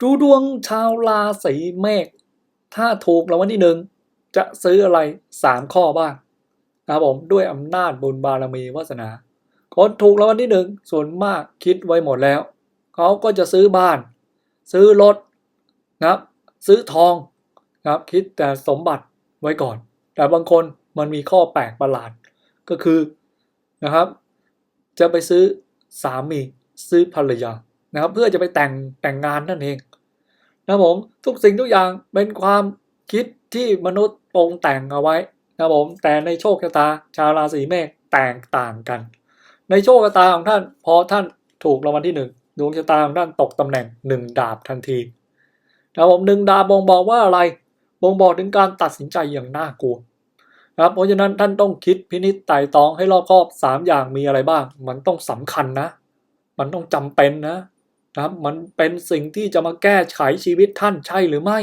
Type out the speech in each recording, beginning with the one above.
ดูดวงชาวราศีเมษถ้าถูกรางวัลที่หนึ่งจะซื้ออะไรสามข้อบ้างนะครับผมด้วยอำนาจบุญบารมีวาสนาคนถูกรางวัลที่หนึ่งส่วนมากคิดไว้หมดแล้ว เขาก็จะซื้อบ้าน ซื้อรถนะครับซื้อทองนะครับคิดแต่สมบัติไว้ก่อน แต่บางคนมันมีข้อแปลกประหลาดก็คือนะครับ จะไปซื้อสามีซื้อภรรยา นะครับ เพื่อจะไปแต่งแต่งงานนั่นเองนะครับผมทุกสิ่งทุกอย่างเป็นความคิดที่มนุษย์ปรุงแต่งเอาไว้นะครับผมแต่ในโชคชะตาชาวราศีเมษแตกต่างกัน ในโชคชะตาของท่านพอท่านถูกรางวัลที่หนึ่งดวงชะตาของท่านตกตำแหน่งหนึ่งดาบทันทีนะครับผมหนึ่งดาบบ่งบอกว่าอะไรบ่งบอกถึงการตัดสินใจอย่างน่ากลัวครับเพราะฉะนั้นท่านต้องคิดพินิจไต่ตองให้รอบคอบสามอย่างมีอะไรบ้าง มันต้องสำคัญนะ มันต้องจำเป็นนะ นะครับมันเป็นสิ่งที่จะมาแก้ไขชีวิตท่านใช่หรือไม่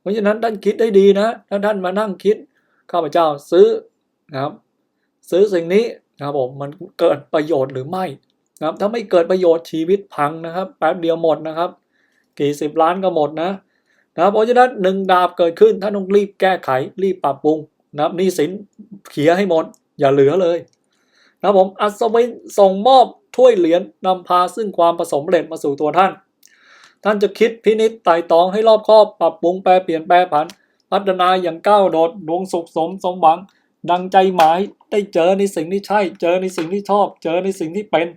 เพราะฉะนั้นท่านคิดได้ดีนะถ้าท่านมานั่งคิดข้าพเจ้าซื้อนะครับ ซื้อสิ่งนี้นะครับผมมันเกิดประโยชน์หรือไม่นะครับ ถ้าไม่เกิดประโยชน์ชีวิตพังนะครับแป๊บเดียวหมดนะครับ กี่สิบล้านก็หมดนะนะครับเพราะฉะนั้นหนึ่งดาบเกิดขึ้นท่านต้องรีบแก้ไขรีบปรับปรุงนะครับนี่สินเขียให้หมด อย่าเหลือเลยนะครับผมอัศวินส่งมอบ ถ้วยเหรียญนำพาซึ่งความประสมเร็จมาสู่ตัวท่าน ท่านจะคิดพินิจไต่ตองให้รอบคอบปรับปรุงแปลเปลี่ยนแปลผัน พัฒนาอย่างก้าวโดดดวงสุขสมสมหวัง ดังใจหมายได้เจอในสิ่งที่ใช่ เจอในสิ่งที่ชอบ เจอในสิ่งที่เป็น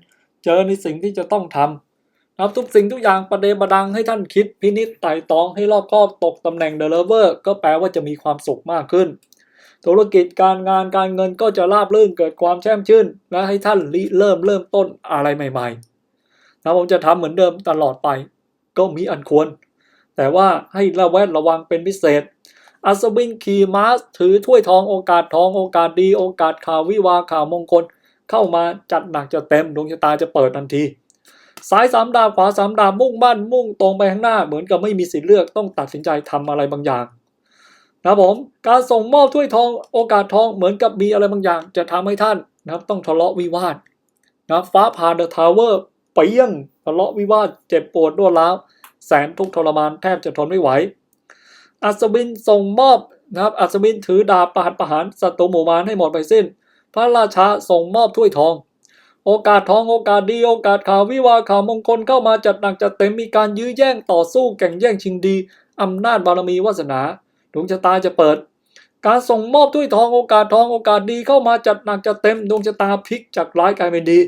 เจอในสิ่งที่จะต้องทำนะครับทุกสิ่งทุกอย่างประเดประดังให้ท่านคิดพินิจไต่ตองให้รอบคอบตกตำแหน่งเดลเวอร์ก็แปลว่าจะมีความสุขมากขึ้น ธุรกิจการงานการเงินก็จะราบรื่นเกิดความแช่มชื่นและให้ท่านเริ่มเริ่มต้นอะไรใหม่ๆนะผมจะทำเหมือนเดิมตลอดไป ก็มีอันควร แต่ว่าให้ระแวดระวังเป็นพิเศษ อัศวินขี่ม้าถือถ้วยทองโอกาสทองโอกาสดีโอกาสข่าววิวาข่าวมงคล เข้ามาจัดหนักจะเต็มดวงชะตาจะเปิดทันทีซ้ายสามดาวขวาสามดาวมุ่งมั่นมุ่งตรงไปข้างหน้าเหมือนกับไม่มีสิทธิ์เลือกต้องตัดสินใจทำอะไรบางอย่าง นะครับผมการส่งมอบถ้วยทองโอกาสทองเหมือนกับมีอะไรบางอย่าง จะทำให้ท่านนะครับต้องทะเลาะวิวาทนะฟ้าผ่าเดอะทาวเวอร์เปี้ยงทะเลาะวิวาทเจ็บปวดรวดร้าวแสนทุกทรมานแทบจะทนไม่ไหวอัศวินส่งมอบนะครับอัศวินถือดาบประหัตประหารศัตรูหมู่มารให้หมดไปสิ้น พระราชาส่งมอบถ้วยทอง โอกาสทองโอกาสดีโอกาสข่าววิวาข่าวมงคลเข้ามาจัดหนักจัดเต็มมีการยื้อแย่งต่อสู้แข่งแย่งชิงดีอำนาจบารมีวาสนา ดวงชะตาจะเปิด การส่งมอบถ้วยทองโอกาสทองโอกาสดีเข้ามาจัดหนักจัดเต็มดวงชะตาพลิกจากร้ายกลายเป็นดี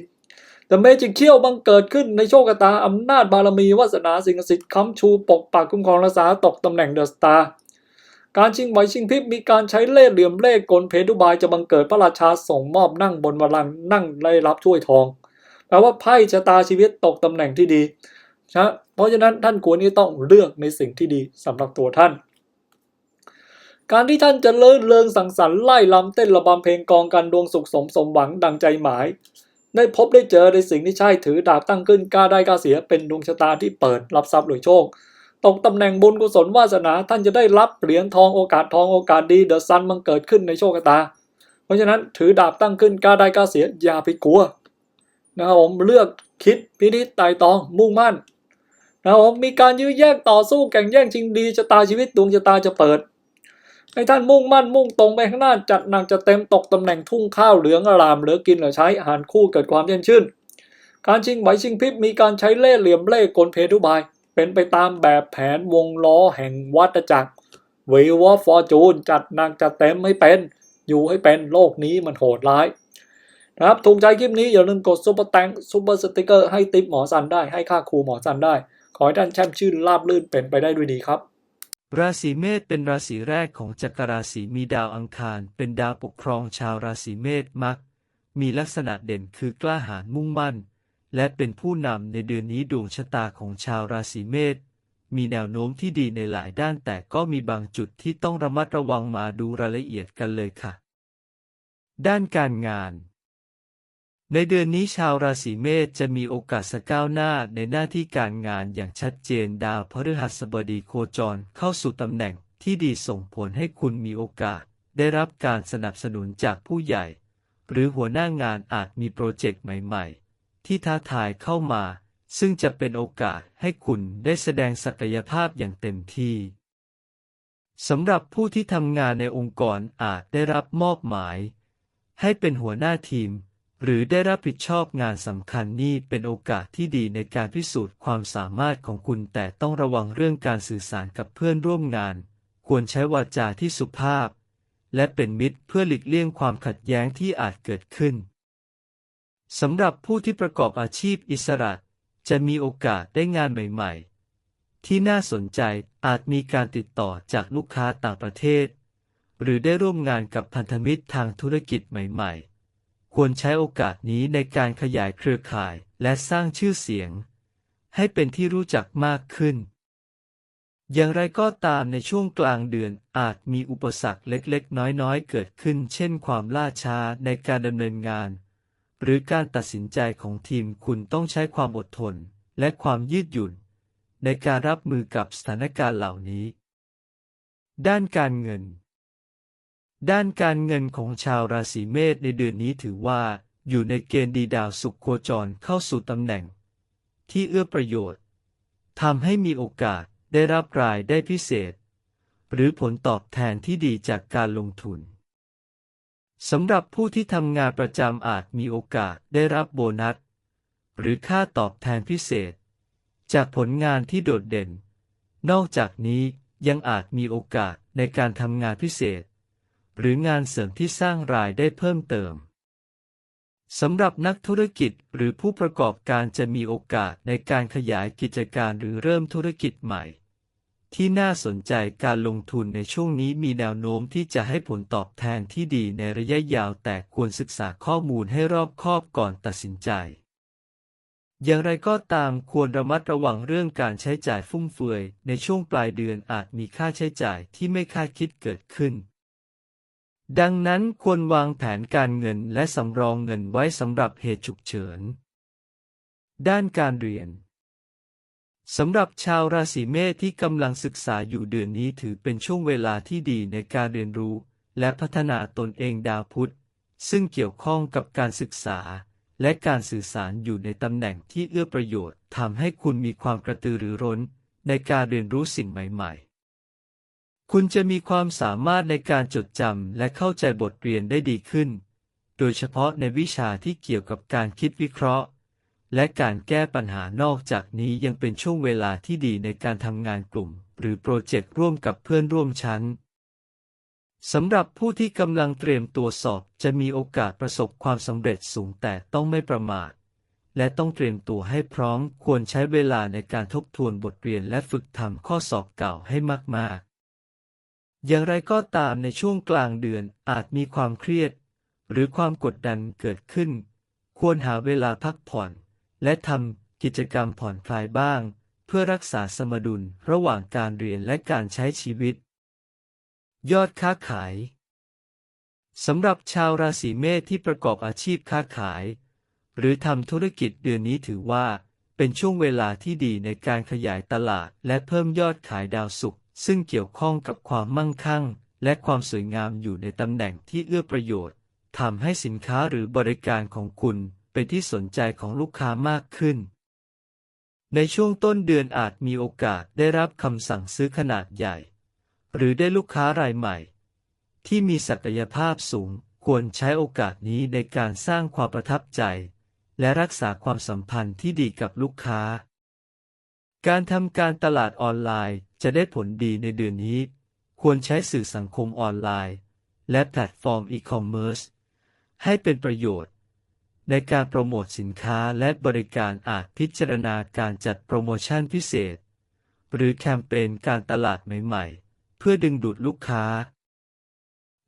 แต่เมจิกเขี้ยวบังเกิดขึ้นในโชคชะตาอำนาจบารมีวาสนาสิ่งศักดิ์สิทธิ์ค้ำชูปกปักคุ้มครองรักษาตกตำแหน่งเดอะสตาร์การชิงไหวชิงพริบมีการใช้เล่ห์เหลี่ยมเล่ห์กลเพทุบายจะบังเกิดพระราชาส่งมอบนั่งบนบัลลังก์นั่งได้รับถ้วยทองแปลว่าไพ่ชะตาชีวิตตกตำแหน่งที่ดีนะเพราะฉะนั้นท่านควรที่ต้องเลือกในสิ่งที่ดีสำหรับตัวท่าน การที่ท่านจะเลิศเลิงสังสรรค์ไล่ลำเต้นระบำเพลงกองกันดวงสุขสมสมหวังดังใจหมาย ได้พบได้เจอในสิ่งที่ใช่ถือดาบตั้งขึ้นกล้าได้กล้าเสียเป็นดวงชะตาที่เปิดรับทรัพย์หรือโชค ตกตำแหน่งบุญกุศลวาสนาท่านจะได้รับเหรียญทองโอกาสทองโอกาสดีเดอะซันมันเกิดขึ้นในโชคชะตา เพราะฉะนั้นถือดาบตั้งขึ้นกล้าได้กล้าเสียอย่าไปกลัวนะครับผมเลือกคิดพินิจไต่ตองมุ่งมั่นนะครับผมมีการยื้อแย่งต่อสู้แข่งแย่งชิงดีชะตาชีวิตดวงชะตาจะเปิด ให้ท่านมุ่งมั่นมุ่งตรงไปข้างหน้าจัดหนักจะเต็มตกตำแหน่งทุ่งข้าวเหลืองอารามเหลือกินเหลือใช้อาหารคู่เกิดความเย็นชื่น การชิงไหวชิงพริบมีการใช้เล่ห์เหลี่ยมเล่ห์กลเพทุบาย เป็นไปตามแบบแผนวงล้อแห่งวัฏจักรวิวอฟอร์จูนจัดหนักจัดเต็มให้เป็น อยู่ให้เป็นโลกนี้มันโหดร้ายนะครับถูกใจคลิปนี้อย่าลืมกดซุปเปอร์แตงซุปเปอร์สติกเกอร์ให้ติปหมอสันได้ให้ค่าครูหมอสันได้ ขอให้ท่านแช่มชื่นราบลื่นเป็นไปได้ด้วยดีครับ ราศีเมษเป็นราศีแรกของจักรราศีมีดาวอังคาร เป็นดาวปกครองชาวราศีเมษมัก มีลักษณะเด่นคือกล้าหาญมุ่งมั่น และเป็นผู้นำในเดือนนี้ดวงชะตาของชาวราศีเมษมีแนวโน้มที่ดีในหลายด้านแต่ก็มีบางจุดที่ต้องระมัดระวังมาดูรายละเอียดกันเลยค่ะ ด้านการงาน ในเดือนนี้ชาวราศีเมษจะมีโอกาสก้าวหน้าในหน้าที่การงานอย่างชัดเจนดาวพฤหัสบดีโคจรเข้าสู่ตำแหน่งที่ดีส่งผลให้คุณมีโอกาส ได้รับการสนับสนุนจากผู้ใหญ่ หรือหัวหน้างานอาจมีโปรเจกต์ใหม่ๆ ที่ท้าทายเข้ามา ซึ่งจะเป็นโอกาสให้คุณได้แสดงศักยภาพอย่างเต็มที่สำหรับผู้ที่ทำงานในองค์กรอาจได้รับมอบหมาย ให้เป็นหัวหน้าทีม หรือได้รับผิดชอบงานสำคัญนี่เป็นโอกาสที่ดีในการพิสูจน์ความสามารถของคุณแต่ต้องระวังเรื่องการสื่อสารกับเพื่อนร่วมงาน ควรใช้วาจาที่สุภาพ และเป็นมิตรเพื่อหลีกเลี่ยงความขัดแย้งที่อาจเกิดขึ้นสำหรับผู้ที่ประกอบอาชีพอิสระ จะมีโอกาสได้งานใหม่ๆ ที่น่าสนใจอาจมีการติดต่อจากลูกค้าต่างประเทศ หรือได้ร่วมงานกับพันธมิตรทางธุรกิจใหม่ ๆ ควรใช้โอกาสนี้ในการขยายเครือข่ายและสร้างชื่อเสียง ให้เป็นที่รู้จักมากขึ้น อย่างไรก็ตามในช่วงกลางเดือนอาจมีอุปสรรคเล็กๆ น้อยๆ เกิดขึ้น เช่นความล่าช้าในการดำเนินงาน หรือการตัดสินใจของทีมคุณต้องใช้ความอดทน และความยืดหยุ่น ในการรับมือกับสถานการณ์เหล่านี้ ด้านการเงิน ด้านการเงินของชาวราศีเมษในเดือนนี้ถือว่า อยู่ในเกณฑ์ดีดาวสุขโคจรเข้าสู่ตำแหน่ง ที่เอื้อประโยชน์ทำให้มีโอกาสได้รับรายได้พิเศษ หรือผลตอบแทนที่ดีจากการลงทุนสำหรับผู้ที่ทำงานประจำอาจมีโอกาสได้รับโบนัส หรือค่าตอบแทนพิเศษ จากผลงานที่โดดเด่น นอกจากนี้ยังอาจมีโอกาสในการทำงานพิเศษ หรืองานเสริมที่สร้างรายได้เพิ่มเติมสำหรับนักธุรกิจหรือผู้ประกอบการจะมีโอกาสในการขยายกิจการหรือเริ่มธุรกิจใหม่ ที่น่าสนใจการลงทุนในช่วงนี้มีแนวโน้มที่จะให้ผลตอบแทนที่ดีในระยะยาวแต่ควรศึกษาข้อมูลให้รอบคอบก่อนตัดสินใจ อย่างไรก็ตามควรระมัดระวังเรื่องการใช้จ่ายฟุ่มเฟือย ในช่วงปลายเดือนอาจมีค่าใช้จ่ายที่ไม่คาดคิดเกิดขึ้น ดังนั้นควรวางแผนการเงินและสำรองเงินไว้สำหรับเหตุฉุกเฉิน ด้านการเรียนสำหรับชาวราศีเมษที่กำลังศึกษาอยู่เดือนนี้ถือเป็นช่วงเวลาที่ดีในการเรียนรู้ และพัฒนาตนเองดาวพุธ ซึ่งเกี่ยวข้องกับการศึกษา และการสื่อสารอยู่ในตำแหน่งที่เอื้อประโยชน์ทำให้คุณมีความกระตือรือร้น ในการเรียนรู้สิ่งใหม่ ๆ คุณจะมีความสามารถในการจดจำและเข้าใจบทเรียนได้ดีขึ้น โดยเฉพาะในวิชาที่เกี่ยวกับการคิดวิเคราะห์ และการแก้ปัญหานอกจากนี้ยังเป็นช่วงเวลาที่ดีในการทำงานกลุ่ม หรือโปรเจกต์ร่วมกับเพื่อนร่วมชั้นสำหรับผู้ที่กำลังเตรียมตัวสอบจะมีโอกาสประสบความสำเร็จสูงแต่ต้องไม่ประมาท และต้องเตรียมตัวให้พร้อมควรใช้เวลาในการทบทวนบทเรียนและฝึกทำข้อสอบเก่าให้มากๆ อย่างไรก็ตามในช่วงกลางเดือนอาจมีความเครียด หรือความกดดันเกิดขึ้น ควรหาเวลาพักผ่อน และทำกิจกรรมผ่อนคลายบ้าง เพื่อรักษาสมดุลระหว่างการเรียนและการใช้ชีวิต ยอดค้าขายสำหรับชาวราศีเมษที่ประกอบอาชีพค้าขาย หรือทำธุรกิจเดือนนี้ถือว่า เป็นช่วงเวลาที่ดีในการขยายตลาดและเพิ่มยอดขายดาวสุข ซึ่งเกี่ยวข้องกับความมั่งคั่ง และความสวยงามอยู่ในตำแหน่งที่เอื้อประโยชน์ทำให้สินค้าหรือบริการของคุณเป็นที่สนใจของลูกค้ามากขึ้น ในช่วงต้นเดือนอาจมีโอกาสได้รับคำสั่งซื้อขนาดใหญ่ หรือได้ลูกค้ารายใหม่ ที่มีศักยภาพสูงควรใช้โอกาสนี้ในการสร้างความประทับใจ และรักษาความสัมพันธ์ที่ดีกับลูกค้า การทำการตลาดออนไลน์จะได้ผลดีในเดือนนี้ ควรใช้สื่อสังคมออนไลน์ และแพลตฟอร์มอีคอมเมิร์ซให้เป็นประโยชน์ ในการโปรโมทสินค้าและบริการอาจพิจารณาการจัดโปรโมชั่นพิเศษ หรือแคมเปญการตลาดใหม่ๆ เพื่อดึงดูดลูกค้า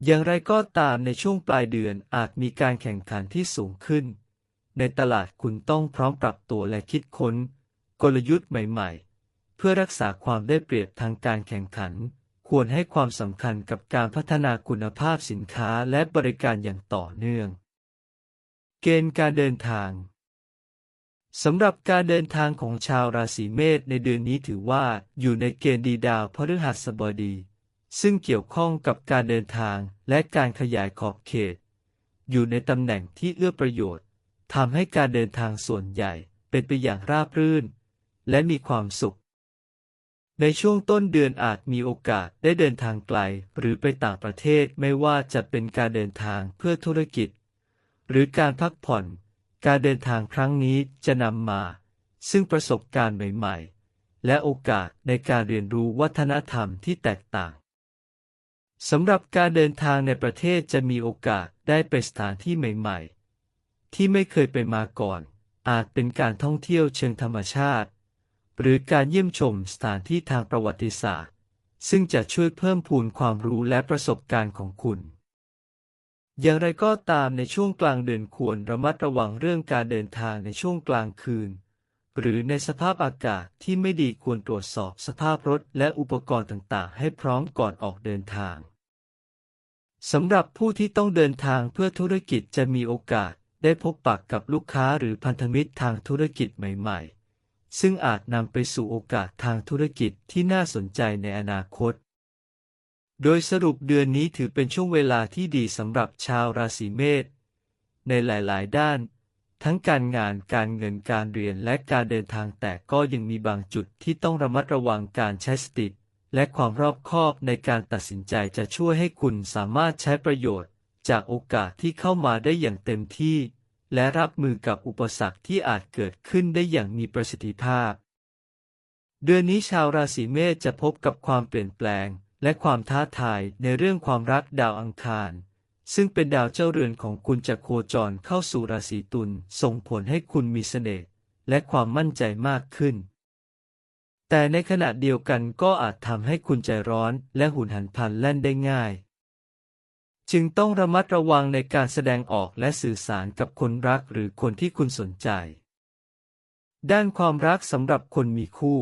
อย่างไรก็ตามในช่วงปลายเดือนอาจมีการแข่งขันที่สูงขึ้น ในตลาดคุณต้องพร้อมปรับตัวและคิดค้น กลยุทธ์ใหม่ๆ เพื่อรักษาความได้เปรียบทางการแข่งขัน ควรให้ความสำคัญกับการพัฒนาคุณภาพสินค้าและบริการอย่างต่อเนื่อง เกณฑ์การเดินทางสำหรับการเดินทางของชาวราศีเมษในเดือนนี้ถือว่าอยู่ในเกณฑ์ดีดาวพฤหัสบดี ซึ่งเกี่ยวข้องกับการเดินทางและการขยายขอบเขต อยู่ในตำแหน่งที่เอื้อประโยชน์ทำให้การเดินทางส่วนใหญ่เป็นเป็นไปอย่างราบรื่น และมีความสุข ในช่วงต้นเดือนอาจมีโอกาสได้เดินทางไกล หรือไปต่างประเทศไม่ว่าจะเป็นการเดินทางเพื่อธุรกิจ หรือการพักผ่อน การเดินทางครั้งนี้จะนำมา ซึ่งประสบการณ์ใหม่ ๆ และโอกาสในการเรียนรู้วัฒนธรรมที่แตกต่างสำหรับการเดินทางในประเทศจะมีโอกาสได้ไปสถานที่ใหม่ ๆ ที่ไม่เคยไปมาก่อน อาจเป็นการท่องเที่ยวเชิงธรรมชาติ หรือการเยี่ยมชมสถานที่ทางประวัติศาสตร์ ซึ่งจะช่วยเพิ่มพูนความรู้และประสบการณ์ของคุณ อย่างไรก็ตามในช่วงกลางเดือนควรระมัดระวังเรื่องการเดินทางในช่วงกลางคืน หรือในสภาพอากาศที่ไม่ดีควรตรวจสอบสภาพรถและอุปกรณ์ต่างๆ ให้พร้อมก่อนออกเดินทางสำหรับผู้ที่ต้องเดินทางเพื่อธุรกิจจะมีโอกาสได้พบปะกับลูกค้าหรือพันธมิตรทางธุรกิจใหม่ ๆ ซึ่งอาจนำไปสู่โอกาสทางธุรกิจที่น่าสนใจในอนาคต โดยสรุปเดือนนี้ถือเป็นช่วงเวลาที่ดีสำหรับชาวราศีเมษในหลาย ๆ ด้าน ทั้งการงานการเงินการเรียนและการเดินทางแต่ก็ยังมีบางจุดที่ต้องระมัดระวังการใช้สติและความรอบคอบในการตัดสินใจจะช่วยให้คุณสามารถใช้ประโยชน์ จากโอกาสที่เข้ามาได้อย่างเต็มที่ และรับมือกับอุปสรรคที่อาจเกิดขึ้นได้อย่างมีประสิทธิภาพ เดือนนี้ชาวราศีเมษจะพบกับความเปลี่ยนแปลง และความท้าทายในเรื่องความรักดาวอังคาร ซึ่งเป็นดาวเจ้าเรือนของคุณจะโคจรเข้าสู่ราศีตุลส่งผลให้คุณมีเสน่ห์และความมั่นใจมากขึ้น แต่ในขณะเดียวกันก็อาจทำให้คุณใจร้อนและหุนหันพลันแล่นได้ง่าย จึงต้องระมัดระวังในการแสดงออกและสื่อสารกับคนรักหรือคนที่คุณสนใจ ด้านความรักสำหรับคนมีคู่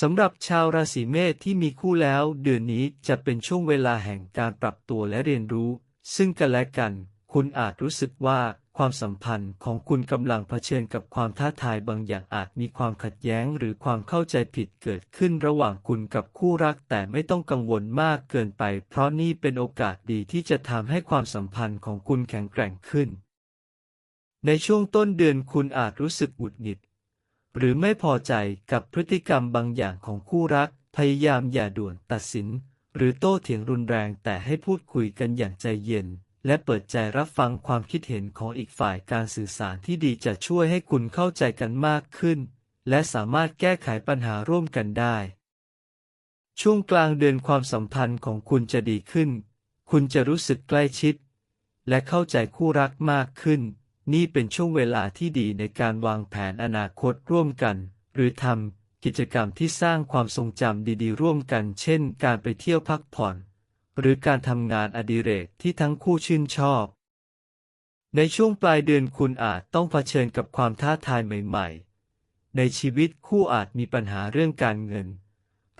สำหรับชาวราศีเมษที่มีคู่แล้ว เดือนนี้จะเป็นช่วงเวลาแห่งการปรับตัวและเรียนรู้ ซึ่งกันและกัน คุณอาจรู้สึกว่า ความสัมพันธ์ของคุณกำลังเผชิญกับความท้าทายบางอย่างอาจมีความขัดแย้งหรือความเข้าใจผิดเกิดขึ้นระหว่างคุณกับคู่รัก แต่ไม่ต้องกังวลมากเกินไป เพราะนี่เป็นโอกาสดีที่จะทำให้ความสัมพันธ์ของคุณแข็งแกร่งขึ้น ในช่วงต้นเดือนคุณอาจรู้สึกหงุดหงิด หรือไม่พอใจกับพฤติกรรมบางอย่างของคู่รัก พยายามอย่าด่วนตัดสิน หรือโต้เถียงรุนแรงแต่ให้พูดคุยกันอย่างใจเย็น และเปิดใจรับฟังความคิดเห็นของอีกฝ่ายการสื่อสารที่ดีจะช่วยให้คุณเข้าใจกันมากขึ้น และสามารถแก้ไขปัญหาร่วมกันได้ ช่วงกลางเดือนความสัมพันธ์ของคุณจะดีขึ้น คุณจะรู้สึกใกล้ชิด และเข้าใจคู่รักมากขึ้น นี่เป็นช่วงเวลาที่ดีในการวางแผนอนาคตร่วมกัน หรือทำกิจกรรมที่สร้างความทรงจำดีๆ ร่วมกัน เช่น การไปเที่ยวพักผ่อน หรือการทำงานอดิเรกที่ทั้งคู่ชื่นชอบ ในช่วงปลายเดือนคุณอาจต้องเผชิญกับความท้าทายใหม่ ๆ ในชีวิตคู่อาจมีปัญหาเรื่องการเงิน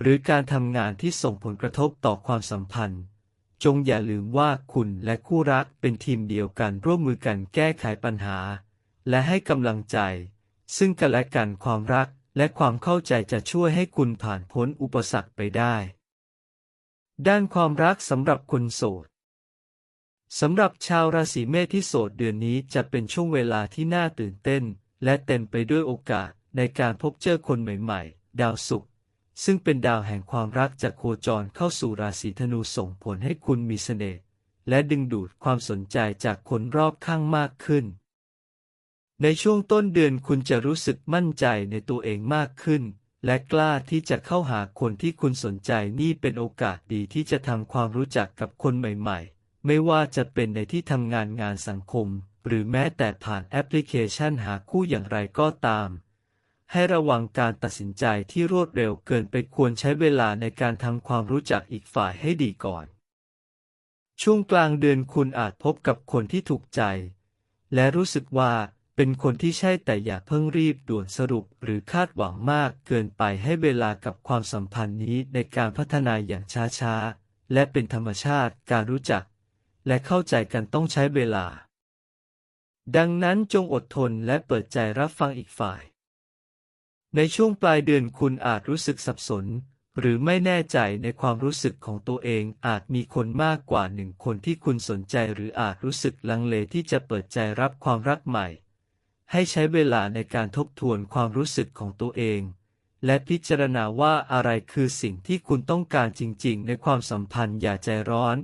หรือการทำงานที่ส่งผลกระทบต่อความสัมพันธ์ จงอย่าลืมว่าคุณและคู่รักเป็นทีมเดียวกันร่วมมือกันแก้ไขปัญหา และให้กำลังใจ ซึ่งกันและกันความรักและความเข้าใจจะช่วยให้คุณผ่านพ้นอุปสรรคไปได้ ด้านความรักสำหรับคนโสดสำหรับชาวราศีเมษที่โสดเดือนนี้จะเป็นช่วงเวลาที่น่าตื่นเต้น และเต็มไปด้วยโอกาสในการพบเจอคนใหม่ๆ ดาวศุกร์ซึ่งเป็นดาวแห่งความรักจะโคจรเข้าสู่ราศีธนูส่งผลให้คุณมีเสน่ห์และดึงดูดความสนใจจากคนรอบข้างมากขึ้น ในช่วงต้นเดือนคุณจะรู้สึกมั่นใจในตัวเองมากขึ้น และกล้าที่จะเข้าหาคนที่คุณสนใจนี่เป็นโอกาสดีที่จะทำความรู้จักกับคนใหม่ๆ ไม่ว่าจะเป็นในที่ทำงานงานสังคม หรือแม้แต่ผ่านแอปพลิเคชันหาคู่อย่างไรก็ตาม ให้ระวังการตัดสินใจที่รวดเร็วเกินไปควรใช้เวลาในการทำความรู้จักอีกฝ่ายให้ดีก่อน ช่วงกลางเดือนคุณอาจพบกับคนที่ถูกใจ และรู้สึกว่า เป็นคนที่ใช่แต่อย่าเพิ่งรีบด่วนสรุปหรือคาดหวังมากเกินไปให้เวลากับความสัมพันธ์นี้ในการพัฒนาอย่างช้าๆ และเป็นธรรมชาติการรู้จัก และเข้าใจกันต้องใช้เวลา ดังนั้นจงอดทนและเปิดใจรับฟังอีกฝ่าย ในช่วงปลายเดือนคุณอาจรู้สึกสับสน หรือไม่แน่ใจในความรู้สึกของตัวเองอาจมีคนมากกว่าหนึ่งคนที่คุณสนใจหรืออาจรู้สึกลังเลที่จะเปิดใจรับความรักใหม่ ให้ใช้เวลาในการทบทวนความรู้สึกของตัวเอง และพิจารณาว่าอะไรคือสิ่งที่คุณต้องการจริงๆ ในความสัมพันธ์อย่าใจร้อน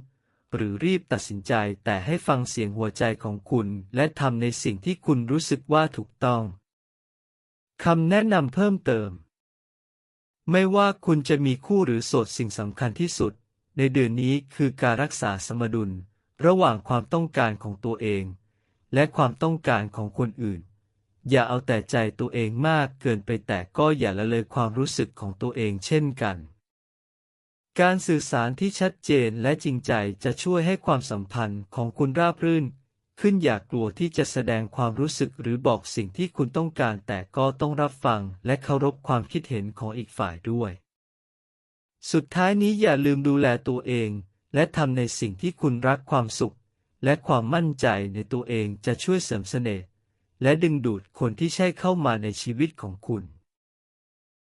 หรือรีบตัดสินใจแต่ให้ฟังเสียงหัวใจของคุณ และทำในสิ่งที่คุณรู้สึกว่าถูกต้องคำแนะนำเพิ่มเติม ไม่ว่าคุณจะมีคู่หรือโสดสิ่งสำคัญที่สุด ในเดือนนี้คือการรักษาสมดุล ระหว่างความต้องการของตัวเอง และความต้องการของคนอื่น อย่าเอาแต่ใจตัวเองมากเกินไปแต่ก็อย่าละเลยความรู้สึกของตัวเองเช่นกัน การสื่อสารที่ชัดเจนและจริงใจจะช่วยให้ความสัมพันธ์ของคุณราบรื่น ขึ้นอย่ากลัวที่จะแสดงความรู้สึกหรือบอกสิ่งที่คุณต้องการแต่ก็ต้องรับฟังและเคารพความคิดเห็นของอีกฝ่ายด้วย สุดท้ายนี้อย่าลืมดูแลตัวเอง และทำในสิ่งที่คุณรักความสุข และความมั่นใจในตัวเองจะช่วยเสริมเสน่ห์ และดึงดูดคนที่ใช่เข้ามาในชีวิตของคุณ